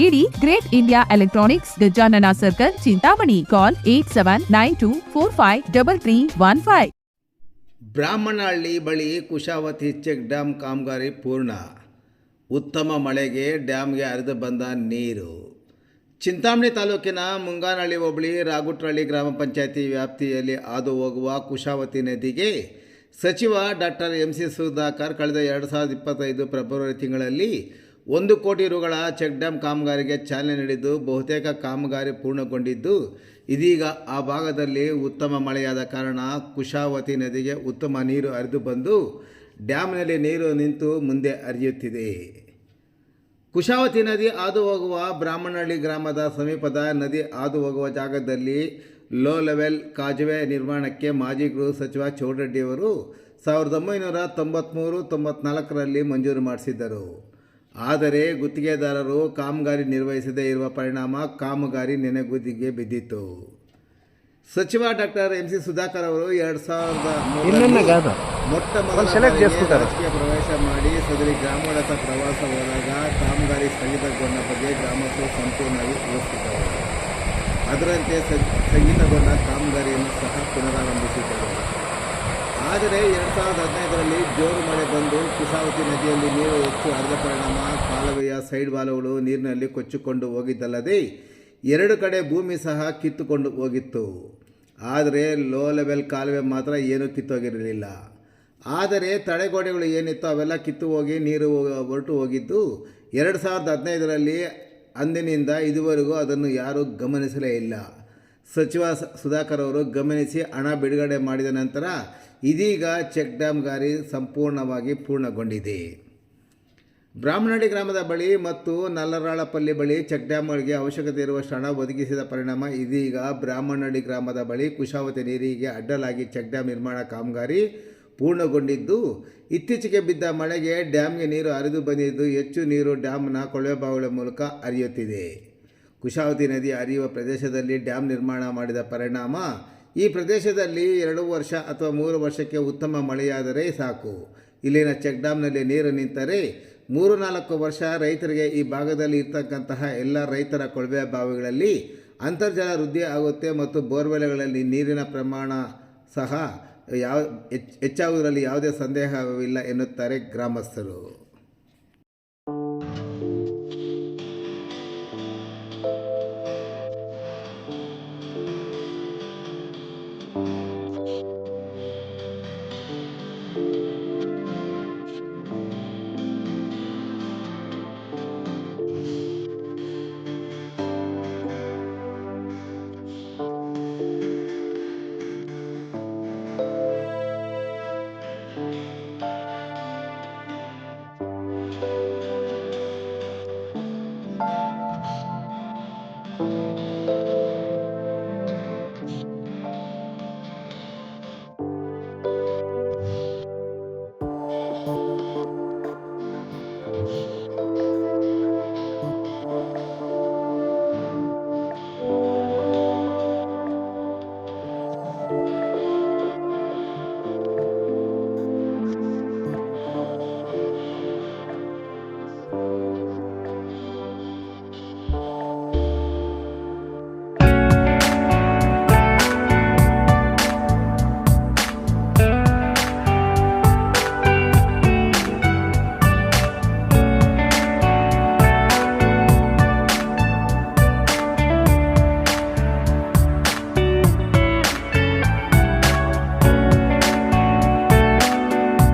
ನೀಡಿ great India electronics Gajanana circle, Chintamani. Call eight seven nine two four five double three one five Brahmanahalli ಬಳಿ Kushavathi check dam ಕಾಮಗಾರಿ ಪೂರ್ಣ. ಉತ್ತಮ ಮಳೆಗೆ ಡ್ಯಾಮ್ಗೆ ಹರಿದು ಬಂದ ನೀರು. ಚಿಂತಾಮಣಿ ತಾಲೂಕಿನ ಮುಂಗಾನಹಳ್ಳಿ ಹೋಬಳಿ ರಾಗುಟ್ರಹಳ್ಳಿ ಗ್ರಾಮ ಪಂಚಾಯತಿ ವ್ಯಾಪ್ತಿಯಲ್ಲಿ ಹಾದು ಹೋಗುವ ಕುಶಾವತಿ ನದಿಗೆ ಸಚಿವ ಡಾಕ್ಟರ್ ಎಂ ಸಿ ಸುಧಾಕರ್ ಕಳೆದ ಎರಡು ಸಾವಿರದ ಇಪ್ಪತ್ತೈದು ಫೆಬ್ರವರಿ ತಿಂಗಳಲ್ಲಿ ಒಂದು ಕೋಟಿ ರುಗಳ ಚೆಕ್ ಡ್ಯಾಮ್ ಕಾಮಗಾರಿಗೆ ಚಾಲನೆ ನೀಡಿದ್ದು ಬಹುತೇಕ ಕಾಮಗಾರಿ ಪೂರ್ಣಗೊಂಡಿದ್ದು, ಇದೀಗ ಆ ಭಾಗದಲ್ಲಿ ಉತ್ತಮ ಮಳೆಯಾದ ಕಾರಣ ಕುಶಾವತಿ ನದಿಗೆ ಉತ್ತಮ ನೀರು ಹರಿದು ಬಂದು ಡ್ಯಾಮ್ನಲ್ಲಿ ನೀರು ನಿಂತು ಮುಂದೆ ಹರಿಯುತ್ತಿದೆ. ಕುಶಾವತಿ ನದಿ ಹಾದು ಹೋಗುವ ಬ್ರಾಹ್ಮಣಹಳ್ಳಿ ಗ್ರಾಮದ ಸಮೀಪದ ನದಿ ಹಾದು ಹೋಗುವ ಜಾಗದಲ್ಲಿ ಲೋ ಲೆವೆಲ್ ಕಾಜುವೆ ನಿರ್ಮಾಣಕ್ಕೆ ಮಾಜಿ ಗೃಹ ಸಚಿವ ಚೌಡರೆಡ್ಡಿಯವರು ಸಾವಿರದ ಒಂಬೈನೂರ ತೊಂಬತ್ತ್ಮೂರು ತೊಂಬತ್ನಾಲ್ಕರಲ್ಲಿ ಮಂಜೂರು ಮಾಡಿಸಿದ್ದರು. ಆದರೆ ಗುತ್ತಿಗೆದಾರರು ಕಾಮಗಾರಿ ನಿರ್ವಹಿಸದೇ ಇರುವ ಪರಿಣಾಮ ಕಾಮಗಾರಿ ನೆನೆಗುದಿಗೆ ಬಿದ್ದಿತ್ತು. ಸಚಿವ ಡಾಕ್ಟರ್ ಎಂ ಸಿ ಸುಧಾಕರ್ ಅವರು ಎರಡು ಸಾವಿರದ ಮೊತ್ತ ಮೊಟ್ಟ ಮೊದಲ ರಾಜಕೀಯ ಪ್ರವೇಶ ಮಾಡಿ ಸದರಿ ಗ್ರಾಮಗಳತ್ತ ಪ್ರವಾಸ ಹೋದಾಗ ಕಾಮಗಾರಿ ಸ್ಥಗಿತಗೊಂಡ ಬಗ್ಗೆ ಗ್ರಾಮಸ್ಥರು ಸಂಪೂರ್ಣವಾಗಿ ತಿಳಿಸಿದ್ದರು ಅದರಂತೆ ಸ್ಥಗಿತಗೊಂಡ ಕಾಮಗಾರಿಯನ್ನು ಸಹ ಪುನರಾರಂಭಿಸಿದ್ದರು. ಆದರೆ ಎರಡು ಸಾವಿರದ ಹದಿನೈದರಲ್ಲಿ ಜೋರು ಮಳೆ ಬಂದು ಕುಶಾವತಿ ನದಿಯಲ್ಲಿ ನೀರು ಹೆಚ್ಚು ಹರಿದ ಪರಿಣಾಮ ಕಾಲುವೆಯ ಸೈಡ್ ಬಾಲುಗಳು ನೀರಿನಲ್ಲಿ ಕೊಚ್ಚಿಕೊಂಡು ಹೋಗಿದ್ದಲ್ಲದೆ ಎರಡು ಕಡೆ ಭೂಮಿ ಸಹ ಕಿತ್ತುಕೊಂಡು ಹೋಗಿತ್ತು. ಆದರೆ ಲೋ ಲೆವೆಲ್ ಕಾಲುವೆ ಮಾತ್ರ ಏನೂ ಕಿತ್ತೋಗಿರಲಿಲ್ಲ. ಆದರೆ ತಡೆಗೋಡೆಗಳು ಏನಿತ್ತು ಅವೆಲ್ಲ ಕಿತ್ತು ಹೋಗಿ ನೀರು ಹೊರಟು ಹೋಗಿದ್ದು ಎರಡು ಸಾವಿರದ ಹದಿನೈದರಲ್ಲಿ ಅಂದಿನಿಂದ ಇದುವರೆಗೂ ಅದನ್ನು ಯಾರೂ ಗಮನಿಸಲೇ ಇಲ್ಲ. ಸಚಿವ ಸುಧಾಕರ್ ಅವರು ಗಮನಿಸಿ ಹಣ ಬಿಡುಗಡೆ ಮಾಡಿದ ನಂತರ ಇದೀಗ ಚೆಕ್ ಡ್ಯಾಮ್ಗಾರಿ ಸಂಪೂರ್ಣವಾಗಿ ಪೂರ್ಣಗೊಂಡಿದೆ. ಬ್ರಾಹ್ಮಣಹಳ್ಳಿ ಗ್ರಾಮದ ಬಳಿ ಮತ್ತು ನಲ್ಲರಾಳಪಲ್ಲಿ ಬಳಿ ಚೆಕ್ ಡ್ಯಾಮ್ಗಳಿಗೆ ಅವಶ್ಯಕತೆ ಇರುವಷ್ಟು ಹಣ ಒದಗಿಸಿದ ಪರಿಣಾಮ ಇದೀಗ ಬ್ರಾಹ್ಮಣಹಳ್ಳಿ ಗ್ರಾಮದ ಬಳಿ ಕುಶಾವತಿ ನೀರಿಗೆ ಅಡ್ಡಲಾಗಿ ಚೆಕ್ ಡ್ಯಾಮ್ ನಿರ್ಮಾಣ ಕಾಮಗಾರಿ ಪೂರ್ಣಗೊಂಡಿದ್ದು, ಇತ್ತೀಚೆಗೆ ಬಿದ್ದ ಮಳೆಗೆ ಡ್ಯಾಮ್ಗೆ ನೀರು ಹರಿದು ಬಂದಿದ್ದು ಹೆಚ್ಚು ನೀರು ಡ್ಯಾಮ್ನ ಕೊಳವೆ ಬಾವಿಗಳ ಮೂಲಕ ಹರಿಯುತ್ತಿದೆ. ಕುಶಾವತಿ ನದಿ ಹರಿಯುವ ಪ್ರದೇಶದಲ್ಲಿ ಡ್ಯಾಮ್ ನಿರ್ಮಾಣ ಮಾಡಿದ ಪರಿಣಾಮ, ಈ ಪ್ರದೇಶದಲ್ಲಿ ಎರಡು ವರ್ಷ ಅಥವಾ ಮೂರು ವರ್ಷಕ್ಕೆ ಉತ್ತಮ ಮಳೆಯಾದರೆ ಸಾಕು. ಇಲ್ಲಿನ ಚೆಕ್ ಡ್ಯಾಮ್ನಲ್ಲಿ ನೀರು ನಿಂತರೆ ಮೂರು ನಾಲ್ಕು ವರ್ಷ ರೈತರಿಗೆ ಈ ಭಾಗದಲ್ಲಿ ಇರ್ತಕ್ಕಂತಹ ಎಲ್ಲ ರೈತರ ಕೊಳವೆ ಬಾವಿಗಳಲ್ಲಿ ಅಂತರ್ಜಲ ವೃದ್ಧಿ ಆಗುತ್ತೆ ಮತ್ತು ಬೋರ್ವೆಲ್ಗಳಲ್ಲಿ ನೀರಿನ ಪ್ರಮಾಣ ಸಹ ಯಾವ, ಹೆಚ್ಚ್, ಹೆಚ್ಚಾಗುವುದರಲ್ಲಿ ಯಾವುದೇ ಸಂದೇಹವಿಲ್ಲ ಎನ್ನುತ್ತಾರೆ ಗ್ರಾಮಸ್ಥರು.